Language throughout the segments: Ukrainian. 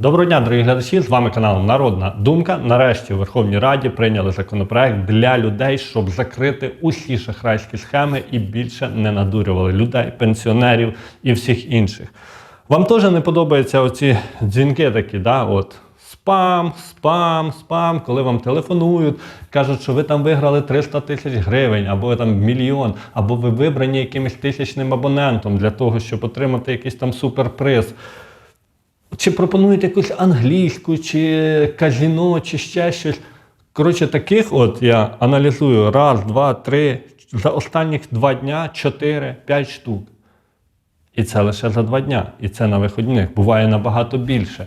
Доброго дня, дорогі глядачі! З вами канал Народна Думка. Нарешті у Верховній Раді прийняли законопроект для людей, щоб закрити усі шахрайські схеми і більше не надурювали людей, пенсіонерів і всіх інших. Вам теж не подобаються оці дзвінки такі, да? От спам, спам, спам, коли вам телефонують, кажуть, що ви там виграли 300 тисяч гривень, або там мільйон, або ви вибрані якимось тисячним абонентом для того, щоб отримати якийсь там суперприз. Чи пропонують якусь англійську, чи казіно, чи ще щось. Коротше, таких от я аналізую раз, два, три, за останніх два дня чотири, п'ять штук. І це лише за два дня. І це на виходних. Буває набагато більше.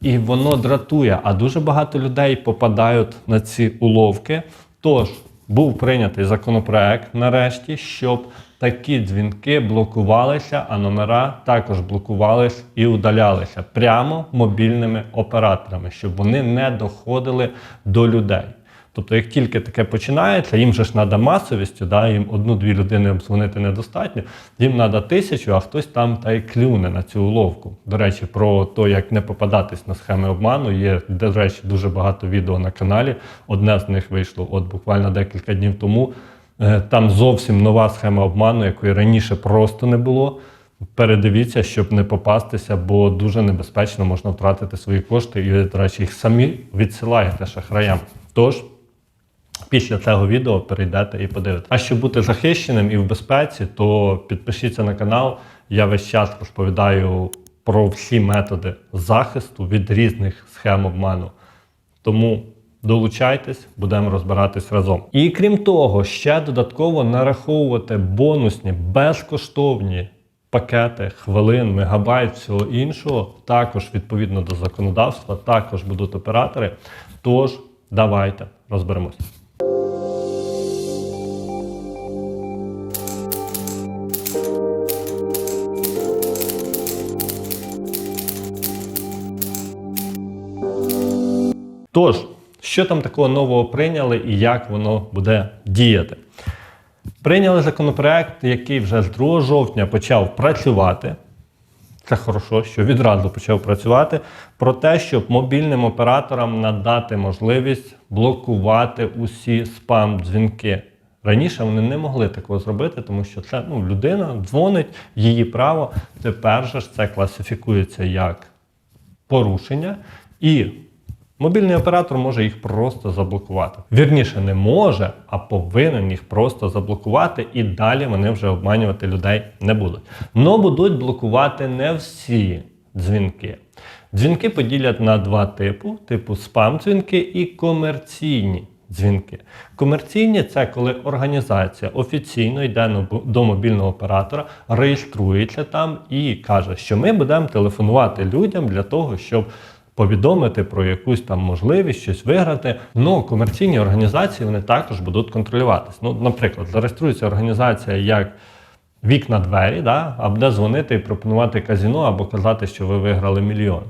І воно дратує, а дуже багато людей попадають на ці уловки. Тож був прийнятий законопроект нарешті, щоб такі дзвінки блокувалися, а номера також блокувались і удалялися прямо мобільними операторами, щоб вони не доходили до людей. Тобто, як тільки таке починається, їм же ж треба масовістю, да, їм одну-дві людини обдзвонити недостатньо, їм треба тисячу, а хтось там та й клюне на цю уловку. До речі, про те, як не попадатись на схеми обману, є, до речі, дуже багато відео на каналі. Одне з них вийшло от буквально декілька днів тому. Е, Там зовсім нова схема обману, якої раніше просто не було. Передивіться, щоб не попастися, бо дуже небезпечно можна втратити свої кошти і, до речі, їх самі відсилаєте шахраям. Тож, після цього відео перейдете і подивитесь. А щоб бути захищеним і в безпеці, то підпишіться на канал. Я весь час розповідаю про всі методи захисту від різних схем обману. Тому долучайтесь, будемо розбиратись разом. І крім того, ще додатково нараховувати бонусні безкоштовні пакети, хвилин, мегабайт, всього іншого. Також відповідно до законодавства, також будуть оператори. Тож давайте розберемось. Тож, що там такого нового прийняли і як воно буде діяти? Прийняли законопроект, який вже з 2 жовтня почав працювати. Це хорошо, що відразу почав працювати про те, щоб мобільним операторам надати можливість блокувати усі спам-дзвінки. Раніше вони не могли такого зробити, тому що це ну, людина дзвонить, її право. Тепер же ж це класифікується як порушення, і мобільний оператор може їх просто заблокувати. Вірніше, не може, а повинен їх просто заблокувати, і далі вони вже обманювати людей не будуть. Но будуть блокувати не всі дзвінки. Дзвінки поділять на два типи: типу спам-дзвінки і комерційні. Дзвінки. Комерційні це коли організація офіційно йде до мобільного оператора, реєструється там і каже, що ми будемо телефонувати людям для того, щоб повідомити про якусь там можливість щось виграти. Ну, комерційні організації вони також будуть контролюватись. Ну, наприклад, зареєструється організація як вікна двері, да, а буде дзвонити і пропонувати казіно або казати, що ви виграли мільйон.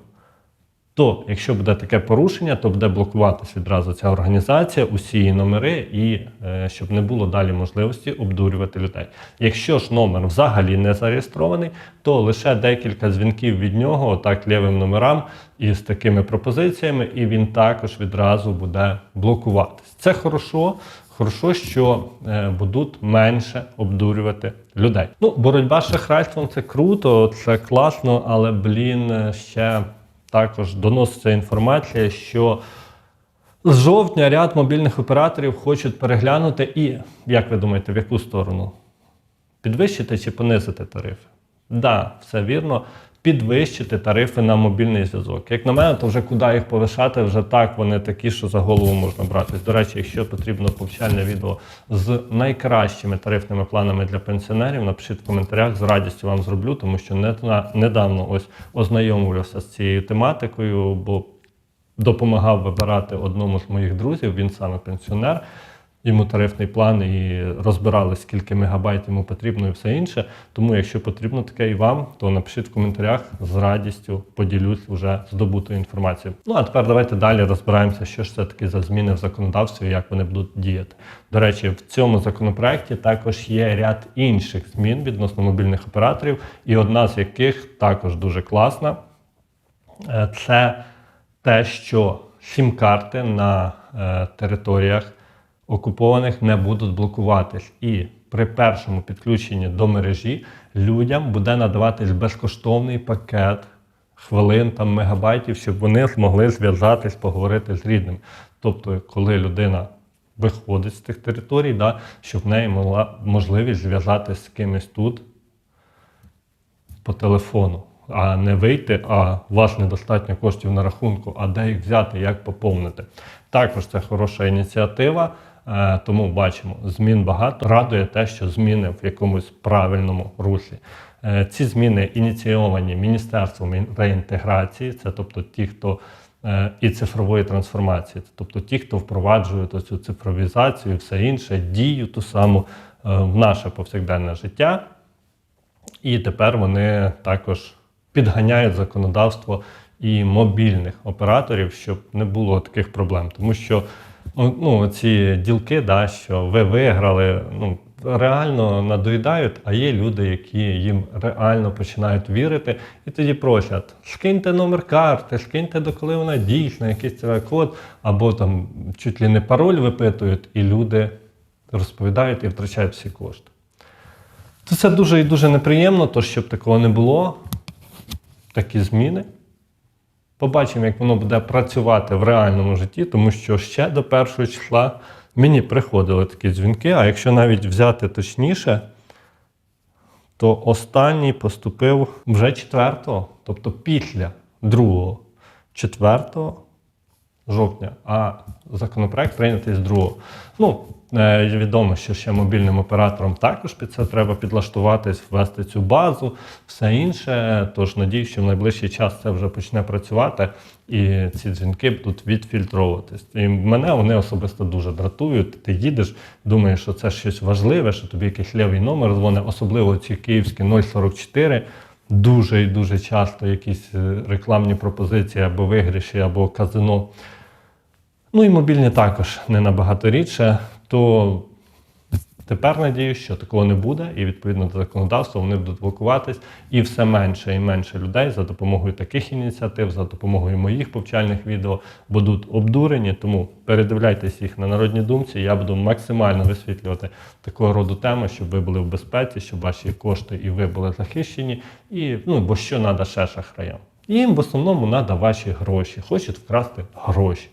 То, якщо буде таке порушення, то буде блокуватись відразу ця організація, усі її номери, і е, щоб не було далі можливості обдурювати людей. Якщо ж номер взагалі не зареєстрований, то лише декілька дзвінків від нього, отак лівим номерам і з такими пропозиціями, і він також відразу буде блокуватись. Це хорошо. Хорошо, що е, будуть менше обдурювати людей. Ну, боротьба з шахрайством це круто, це класно, але блін, е, ще також доноситься інформація, що з жовтня ряд мобільних операторів хочуть переглянути і, як ви думаєте, в яку сторону? Підвищити чи понизити тарифи? Так, да, все вірно. Підвищити тарифи на мобільний зв'язок. Як на мене, то вже куди їх повишати, вже так вони такі, що за голову можна братись. До речі, якщо потрібно повчальне відео з найкращими тарифними планами для пенсіонерів, напишіть в коментарях, з радістю вам зроблю, тому що не- недавно ось ознайомлювався з цією тематикою, бо допомагав вибирати одному з моїх друзів, він саме пенсіонер. Йому тарифний план і розбирали, скільки мегабайт йому потрібно і все інше. Тому, якщо потрібно таке і вам, то напишіть в коментарях з радістю поділюсь вже здобутою інформацією. Ну а тепер давайте далі розбираємося, що ж це таки за зміни в законодавстві, і як вони будуть діяти. До речі, в цьому законопроекті також є ряд інших змін відносно мобільних операторів, і одна з яких також дуже класна. Е, Це те, що сім-карти на е, територіях окупованих не будуть блокуватись. І при першому підключенні до мережі людям буде надаватись безкоштовний пакет хвилин там мегабайтів, щоб вони змогли зв'язатись, поговорити з рідним. Тобто, коли людина виходить з тих територій, да, щоб в неї була можливість зв'язатись з кимось тут по телефону, а не вийти, а у вас недостатньо коштів на рахунку, а де їх взяти, як поповнити. Також це хороша ініціатива, тому бачимо, змін багато. Радує те, що зміни в якомусь правильному руслі. Е, Ці зміни ініційовані Міністерством реінтеграції, це тобто ті, хто е, і цифрової трансформації, тобто ті, хто впроваджує цю цифровізацію, і все інше, дію ту саму е, в наше повсякденне життя. І тепер вони також підганяють законодавство і мобільних операторів, щоб не було таких проблем. Тому що ну, ці ділки, да, що ви виграли, ну, реально надоїдають, а є люди, які їм реально починають вірити, і тоді просять: скиньте номер карти, скиньте до коли вона дійсна, якийсь код, або там чуть ли не пароль випитують, і люди розповідають і втрачають всі кошти. То це дуже і дуже неприємно, то щоб такого не було. Такі зміни. Побачимо, як воно буде працювати в реальному житті, тому що ще до першого числа мені приходили такі дзвінки, а якщо навіть взяти точніше, то останній поступив вже 4-го, тобто після 2-го, 4 жовтня, а законопроект прийнятий з 2-го. Ну, е, відомо, що ще мобільним операторам також під це треба підлаштуватись, ввести цю базу, все інше. Тож надію, що в найближчий час це вже почне працювати, і ці дзвінки будуть відфільтровуватись. І мене вони особисто дуже дратують. Ти їдеш, думаєш, що це щось важливе, що тобі якийсь лівий номер дзвонить, особливо ці київські 044. Дуже і дуже часто якісь е, рекламні пропозиції або вигріші, або казино. Ну і мобільні також не набагато рідше. То тепер надію, що такого не буде, і відповідно до законодавства вони будуть блокуватись, і все менше і менше людей за допомогою таких ініціатив, за допомогою моїх повчальних відео будуть обдурені. Тому передивляйтесь їх на народній думці. Я буду максимально висвітлювати такого роду теми, щоб ви були в безпеці, щоб ваші кошти і ви були захищені. І ну бо що треба ще шахраям? Їм в основному треба ваші гроші, хочуть вкрасти гроші.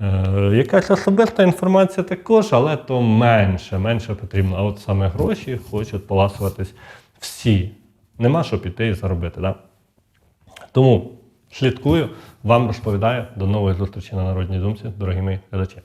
Е, якась особиста інформація також, але то менше, менше потрібно. А от саме гроші хочуть поласуватись всі. Нема що піти і заробити. Да? Тому слідкую, вам розповідаю. До нової зустрічі на Народній думці, дорогі мої глядачі.